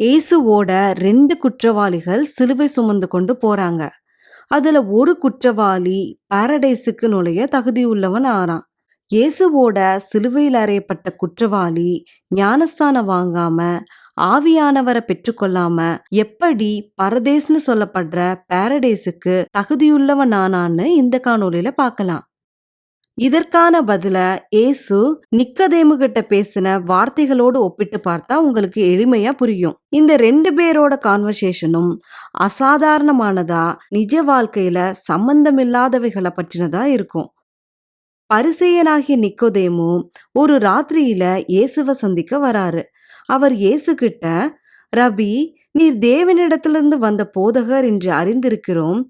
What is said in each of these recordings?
இயேசுவோட ரெண்டு குற்றவாளிகள் சிலுவை சுமந்து கொண்டு போறாங்க. அதுல ஒரு குற்றவாளி பாரடைஸுக்கு நுழைய தகுதியுள்ளவன் ஆறான். இயேசுவோட சிலுவையில் அறையப்பட்ட குற்றவாளி ஞானஸ்தானம் வாங்காம ஆவியானவரை பெற்றுக்கொள்ளாம எப்படி பரதேஸ்னு சொல்லப்படுற பாரடைஸுக்கு தகுதியுள்ளவன் ஆனான்னு இந்த காணொலியில பார்க்கலாம். இதற்கான பதில இயேசு நிக்கதேமு கிட்ட பேசின வார்த்தைகளோடு ஒப்பிட்டு பார்த்தா உங்களுக்கு எளிமையா புரியும். இந்த ரெண்டு பேரோட கான்வர்சேஷனும் அசாதாரணமானதா நிஜ வாழ்க்கையில சம்பந்தமில்லாதவைகளை பற்றினதா இருக்கும். பரிசேயனாகிய நிக்கோதேமு ஒரு ராத்திரியில இயேசுவை சந்திக்க வராரு. அவர் இயேசு கிட்ட ரபி நீர் தேவனிடத்திலிருந்து வந்த போதகர் என்று அறிந்திருக்கிறோம்.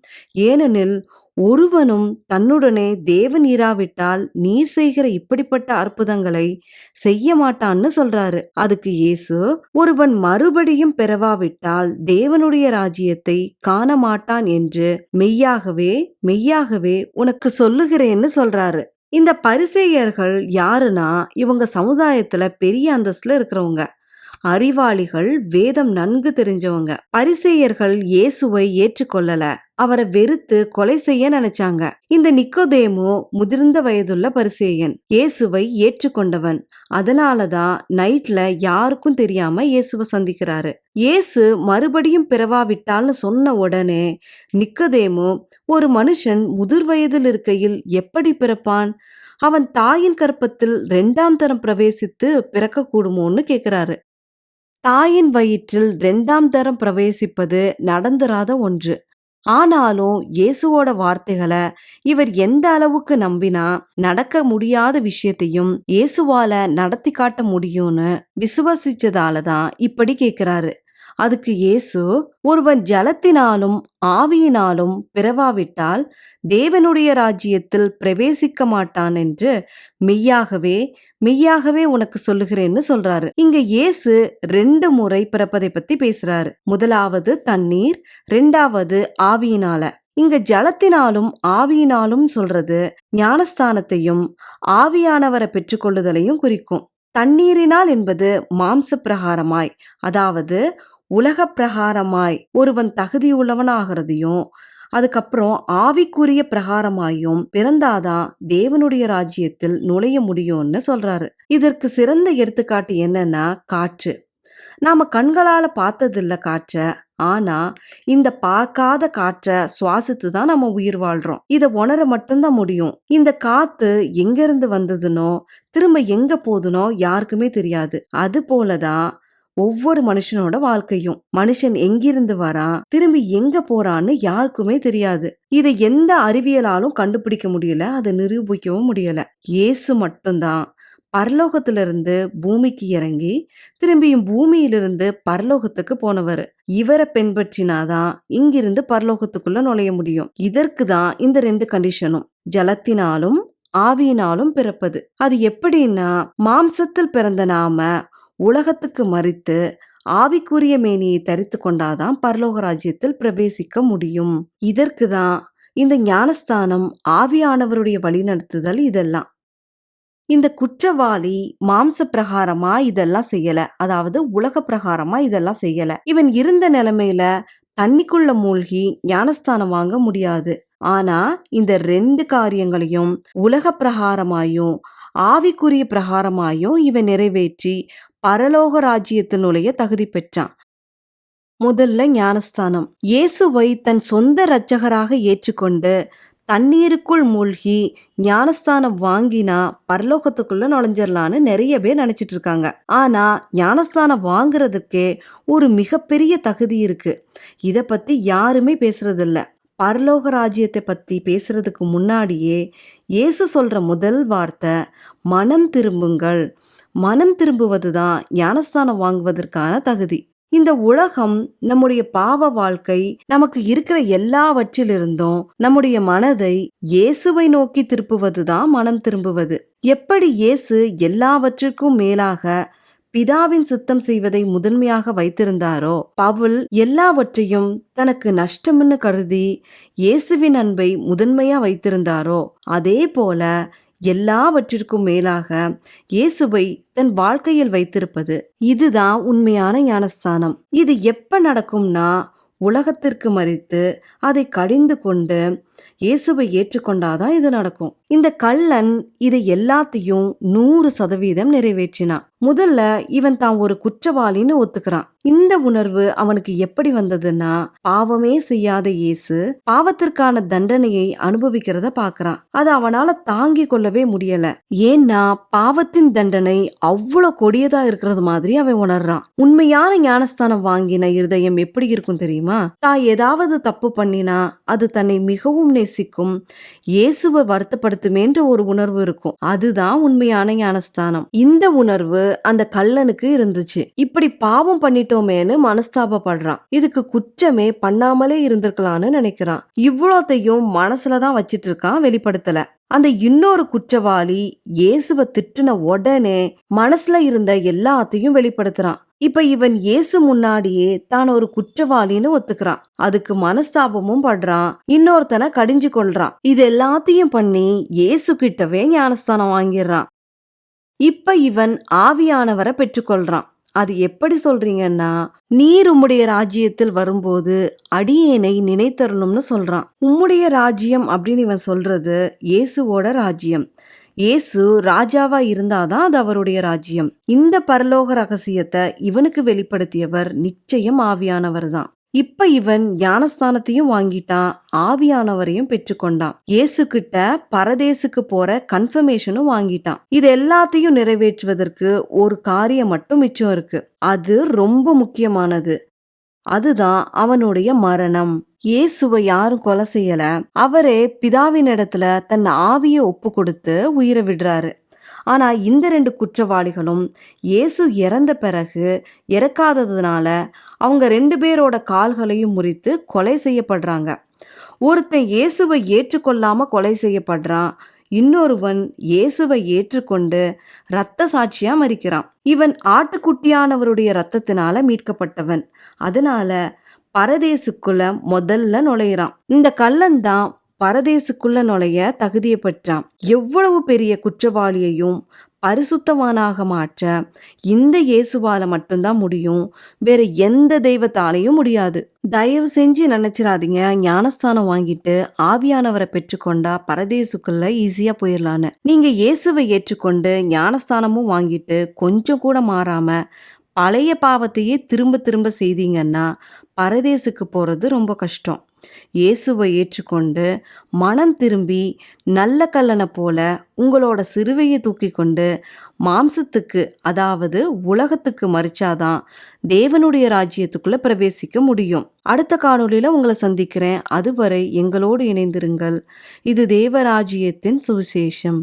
ஏனெனில் ஒருவனும் தன்னுடனே தேவன் இராவிட்டால் நீர் செய்கிற இப்படிப்பட்ட அற்புதங்களை செய்ய மாட்டான்னு சொல்றாரு. அதுக்கு இயேசு ஒருவன் மறுபடியும் பெறவாவிட்டால் தேவனுடைய ராஜ்யத்தை காண மாட்டான் என்று மெய்யாகவே மெய்யாகவே உனக்கு சொல்லுகிறேன்னு சொல்றாரு. இந்த பரிசேயர்கள் யாருன்னா இவங்க சமுதாயத்துல பெரிய அந்தஸ்துல இருக்கிறவங்க. அறிவாளிகள் வேதம் நன்கு தெரிஞ்சவங்க. பரிசேயர்கள் இயேசுவை ஏற்றுக்கொள்ளல. அவரை வெறுத்து கொலை செய்ய நினைச்சாங்க. இந்த நிக்கோதேமோ முதிர்ந்த வயதுள்ள பரிசேயன். இயேசுவை ஏற்றுக்கொண்டவன். அதனாலதான் நைட்ல யாருக்கும் தெரியாம இயேசுவை சந்திக்கிறாரு. இயேசு மறுபடியும் பிறவாவிட்டால்னு சொன்ன உடனே நிக்கதேமோ ஒரு மனுஷன் முதிர் வயதில் இருக்கையில் எப்படி பிறப்பான்? அவன் தாயின் கற்பத்தில் ரெண்டாம் தரம் பிரவேசித்து பிறக்க கூடுமோன்னு கேக்குறாரு. தாயின் வயிற்றில் ரெண்டாம் தரம் பிரவேசிப்பது நடந்துராத ஒன்று. ஆனாலும் இயேசுவோட வார்த்தைகளை இவர் எந்த அளவுக்கு நம்பினா நடக்க முடியாத விஷயத்தையும் இயேசுவால நடத்தி காட்ட முடியும்னு விசுவசிச்சதால தான் இப்படி கேக்குறாரு. அதுக்கு இயேசு ஒருவன் ஜலத்தினாலும் ஆவியினாலும் பிறவாவிட்டால் தேவனுடைய ராஜ்யத்தில் பிரவேசிக்க மாட்டான் என்று மெய்யாகவே மெய்யாகவே உனக்கு சொல்லுகிறேன்னு சொல்றாரு. இங்க இயேசு ரெண்டு முறை பிறப்பதை பத்தி பேசுறாரு. முதலாவது தண்ணீர் ரெண்டாவது ஆவியினால. இங்க ஜலத்தினாலும் ஆவியினாலும் சொல்றது ஞானஸ்தானத்தையும் ஆவியானவரை பெற்றுக்கொள்ளுதலையும் குறிக்கும். தண்ணீரினால் என்பது மாம்ச பிரகாரமாய் அதாவது உலக பிரகாரமாய் ஒருவன் தகுதியுள்ளவனாகிறதையும் அதுக்கப்புறம் ஆவிக்குரிய பிரகாரமாயும் பிறந்தாதான் தேவனுடைய ராஜ்யத்தில் நுழைய முடியும்னு சொல்றாரு. இதற்கு சிறந்த எடுத்துக்காட்டு என்னன்னா காற்று. நாம கண்களால பார்த்ததில்ல காற்ற ஆனா இந்த பார்க்காத காற்றை சுவாசித்து தான் நம்ம உயிர் வாழ்றோம். இதை உணர மட்டும்தான் முடியும். இந்த காத்து எங்க இருந்து வந்ததுனோ திரும்ப எங்க போதுனோ யாருக்குமே தெரியாது. அது போலதான் ஒவ்வொரு மனுஷனோட வாழ்க்கையும். மனுஷன் எங்கிருந்து வரான் திரும்பி எங்க போறான்னு யாருக்குமே தெரியாது. இதை எந்த அறிவியலாலும் கண்டுபிடிக்க முடியல. அதை நிரூபிக்கவும் முடியல. இயேசு மட்டும்தான். பரலோகத்திலிருந்து பூமிக்கு இறங்கி திரும்பியும் பூமியிலிருந்து பரலோகத்துக்கு போனவர். இவரை பின்பற்றினாதான் இங்கிருந்து பரலோகத்துக்குள்ள நுழைய முடியும். இதற்கு தான் இந்த ரெண்டு கண்டிஷனும். ஜலத்தினாலும் ஆவியினாலும் பிறப்பது. அது எப்படின்னா மாம்சத்தில் பிறந்த நாம உலகத்துக்கு மறித்து ஆவிக்குரிய மேனியை தரித்து கொண்டாதான் பரலோக ராஜ்யத்தில் பிரவேசிக்க முடியும். இதற்கு தான் இந்த ஞானஸ்தானம் ஆவியானவருடைய வழிநடத்துதல் இதெல்லாம். இந்த குற்றவாளி மாம்ச பிரகாரமா இதெல்லாம் செய்யல. அதாவது உலக பிரகாரமா இதெல்லாம் செய்யல. இவன் இருந்த நிலைமையில தண்ணிக்குள்ள மூழ்கி ஞானஸ்தானம் வாங்க முடியாது. ஆனா இந்த ரெண்டு காரியங்களையும் உலக பிரகாரமாயும் ஆவிக்குரிய பிரகாரமாயும் இவன் நிறைவேற்றி பரலோக ராஜ்யத்தில் நுழைய தகுதி பெற்றான். முதல்ல ஞானஸ்தானம். இயேசுவை தன் சொந்த இரட்சகராக ஏற்றுக்கொண்டு தண்ணீருக்குள் மூழ்கி ஞானஸ்தானம் வாங்கினா பரலோகத்துக்குள்ள நுழைஞ்சிடலான்னு நிறைய பேர் நினைச்சிட்டு இருக்காங்க. ஆனா ஞானஸ்தானம் வாங்குறதுக்கே ஒரு மிகப்பெரிய தகுதி இருக்கு. இதை பத்தி யாருமே பேசுறதில்ல. பரலோக ராஜ்யத்தை பத்தி பேசுறதுக்கு முன்னாடியே இயேசு சொல்ற முதல் வார்த்தை மனம் திரும்புங்கள் மனம் திரும்புவது தான் ஞானஸ்தானம் வாங்குவதற்கான தகுதி. இந்த உலகம் நம்முடைய பாவ வாழ்க்கை நமக்கு இருக்கிற எல்லாவற்றிலிருந்தும் நம்முடைய மனதை இயேசுவை நோக்கி திருப்புவது தான் மனம் திரும்புவது. எப்படி இயேசு எல்லாவற்றிற்கும் மேலாக பிதாவின் சுத்தம் செய்வதை முதன்மையாக வைத்திருந்தாரோ பவுல் எல்லாவற்றையும் தனக்கு நஷ்டம்னு கருதி இயேசுவின் அன்பை முதன்மையா வைத்திருந்தாரோ அதே போல எல்லாவற்றிற்கும் மேலாக இயேசுவை தன் வாழ்க்கையில் வைத்திருப்பது இதுதான் உண்மையான ஞானஸ்தானம். இது எப்ப நடக்கும்னா உலகத்திற்கு மறித்து அதை கடிந்து கொண்டு இயேசுவை ஏற்றுக்கொண்டாதான் இது நடக்கும்? இந்த கள்ளன் இதை எல்லாத்தையும் நூறு சதவீதம் நிறைவேற்றினான் முதல்ல இவன் தான் ஒரு குற்றவாளின்னு ஒத்துக்கிறான். இந்த உணர்வு அவனுக்கு எப்படி வந்ததுன்னா பாவமே செய்யாத இயேசு பாவத்திற்கான தண்டனையை அனுபவிக்கிறத பாக்குறான் அது அவனால தாங்கி கொள்ளவே முடியல. ஏன்னா பாவத்தின் தண்டனை அவ்வளவு கொடியதா இருக்கிறது மாதிரி அவன் உணர்றான். உண்மையான ஞானஸ்தானம் வாங்கின இருதயம் எப்படி இருக்கும் தெரியுமா? தான் ஏதாவது தப்பு பண்ணினா அது தன்னை மிகவும் நேசிக்கும். இயேசுவை வருத்தப்படுத்துமேன்ற ஒரு உணர்வு இருக்கும். அதுதான் உண்மையான ஞானஸ்தானம். இந்த உணர்வு அந்த கல்லனுக்கு இருந்துச்சு. இப்படி பாவம் பண்ணிட்டோமேன்னு மனஸ்தாபப்படுறான். இதுக்கு குற்றமே பண்ணாமலே இருந்திருக்கலாம்னு நினைக்கிறான். இவ்வளோத்தையும் மனசுலதான் வச்சிட்டு இருக்கான் வெளிப்படுத்தல. அந்த இன்னொரு குற்றவாளி இயேசுவை திட்டுன உடனே மனசுல இருந்த எல்லாத்தையும் வெளிப்படுத்துறான். இப்ப இவன் இயேசு முன்னாடியே தான் ஒரு குற்றவாளின்னு ஒத்துக்கிறான். அதுக்கு மனஸ்தாபமும் படுறான். இன்னொருத்தனை கடிஞ்சு கொள்றான் இது எல்லாத்தையும் பண்ணி இயேசு கிட்டவே ஞானஸ்தானம் வாங்கிடுறான். இப்ப இவன் ஆவியானவரை பெற்றுக்கொள்றான். அது எப்படி சொல்றீங்கன்னா நீர் உம்முடைய ராஜ்யத்தில் வரும்போது அடியேனை நினைத்தரணும்னு சொல்றான். உம்முடைய ராஜ்யம் அப்படின்னு இவன் சொல்றது இயேசுவோட ராஜ்யம். இயேசு ராஜாவா இருந்தாதான் அது அவருடைய ராஜ்யம். இந்த பரலோக ரகசியத்தை இவனுக்கு வெளிப்படுத்தியவர் நிச்சயம் ஆவியானவர் தான் இப்ப இவன் ஞானஸ்தானத்தையும் வாங்கிட்டான் ஆவியானவரையும் பெற்றுக்கொண்டான். இயேசு கிட்ட பரதேசுக்கு போற கன்ஃபர்மேஷனும் வாங்கிட்டான். இது எல்லாத்தையும் நிறைவேற்றுவதற்கு ஒரு காரியம் மட்டும் மிச்சம் இருக்கு. அது ரொம்ப முக்கியமானது. அதுதான் அவனுடைய மரணம். இயேசுவை யாரும் கொலை செய்யல. அவரே பிதாவின் இடத்துல தன் ஆவியை ஒப்பு கொடுத்து உயிரை விடுறாரு. ஆனா இந்த ரெண்டு குற்றவாளிகளும் இயேசு இறந்த பிறகு இறக்காததுனால அவங்க ரெண்டு பேரோட கால்களையும் முறித்து கொலை செய்யப்படுறாங்க. ஒருத்தன் இயேசுவை ஏற்றுக்கொள்ளாம கொலை செய்யப்படுறான். இன்னொருவன் இயேசுவை ஏற்றுக்கொண்டு இரத்த சாட்சியா மறிக்கிறான். இவன் ஆட்டுக்குட்டியானவருடைய இரத்தத்தினால மீட்கப்பட்டவன். அதனால பரதேசுக்குள்ள முதல்ல நுழையிறான். இந்த கள்ளன் தான் பரதேசுக்குள்ள நுழைய தகுதியை பெற்றான். எவ்வளவு பெரிய குற்றவாளியையும் பரிசுத்தவானாக மாற்ற இந்த இயேசுவால மட்டும்தான் முடியும். வேற எந்த தெய்வத்தாலையும் முடியாது. தயவு செஞ்சு நினைச்சிடாதீங்க ஞானஸ்தானம் வாங்கிட்டு ஆவியானவரை பெற்றுக்கொண்டா பரதேசுக்குள்ள ஈஸியா போயிடலான்னு நீங்க இயேசுவை ஏற்றுக்கொண்டு ஞானஸ்தானமும் வாங்கிட்டு கொஞ்சம் கூட மாறாம பழைய பாவத்தையே திரும்ப திரும்ப செய்தீங்கன்னா பரதேசுக்கு போகிறது ரொம்ப கஷ்டம். இயேசுவை ஏற்றுக்கொண்டு மனம் திரும்பி நல்ல கல்லனை போல உங்களோட சிறுவையை தூக்கி கொண்டு மாம்சத்துக்கு அதாவது உலகத்துக்கு மறிச்சாதான் தேவனுடைய ராஜ்யத்துக்குள்ள பிரவேசிக்க முடியும். அடுத்த காணொளியில உங்களை சந்திக்கிறேன். அதுவரை எங்களோடு இணைந்திருங்கள். இது தேவராஜ்யத்தின் சுவிசேஷம்.